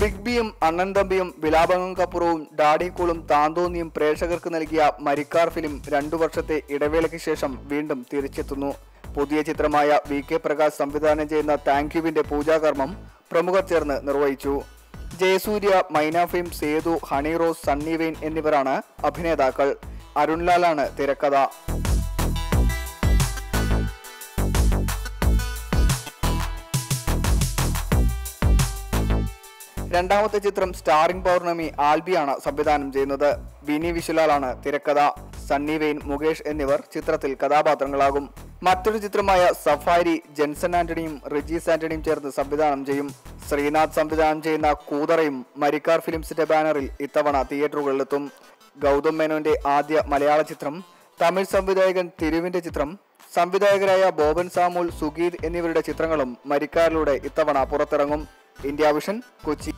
Big ബിയും അണ്ണൻ തമ്പിയും വിലാപങ്ങം കപ്പുറവും daddy കൂളും താന്തോന്നിയും പ്രേക്ഷകർക്ക് നൽകിയ മരിക്കാർ ഫിലിം രണ്ടു വർഷത്തെ ഇടവേളയ്ക്ക് ശേഷം വീണ്ടും തിരിച്ചെത്തുന്നു. പുതിയ ചിത്രമായ വി കെ പ്രകാശ് സംവിധാനം ചെയ്യുന്ന താങ്ക് യുവിന്റെ പൂജാകർമ്മം പ്രമുഖർ ചേർന്ന് നിർവഹിച്ചു. ജയസൂര്യ മൈന ഫിലിം സേതു ഹണി റോസ് സണ്ണി വെയിൻ എന്നിവരാണ് അഭിനേതാക്കൾ. അരുൺലാലാണ് തിരക്കഥ. രണ്ടാമത്തെ ചിത്രം സ്റ്റാറിംഗ് പൗർണമി ആൽബിയാണ് സംവിധാനം ചെയ്യുന്നത്. വിനി വിശുലാലാണ് തിരക്കഥ. സണ്ണി വെയിൻ മുകേഷ് എന്നിവർ ചിത്രത്തിൽ കഥാപാത്രങ്ങളാകും. മറ്റൊരു ചിത്രമായ സഫാരി ജെൻസൺ ആന്റണിയും റിജീസ് ആന്റണിയും ചേർന്ന് സംവിധാനം ചെയ്യും. ശ്രീനാഥ് സംവിധാനം ചെയ്യുന്ന കൂതറയും മരിക്കാർ ഫിലിംസിന്റെ ബാനറിൽ ഇത്തവണ തിയേറ്ററുകളിലെത്തും. ഗൗതം മേനോന്റെ ആദ്യ മലയാള ചിത്രം തമിഴ് സംവിധായകൻ തിരുവിന്റെ ചിത്രം സംവിധായകരായ ബോബൻ സാമൂൽ സുഗീത് എന്നിവരുടെ ചിത്രങ്ങളും മരിക്കാറിലൂടെ ഇത്തവണ പുറത്തിറങ്ങും. India Vision Kochi.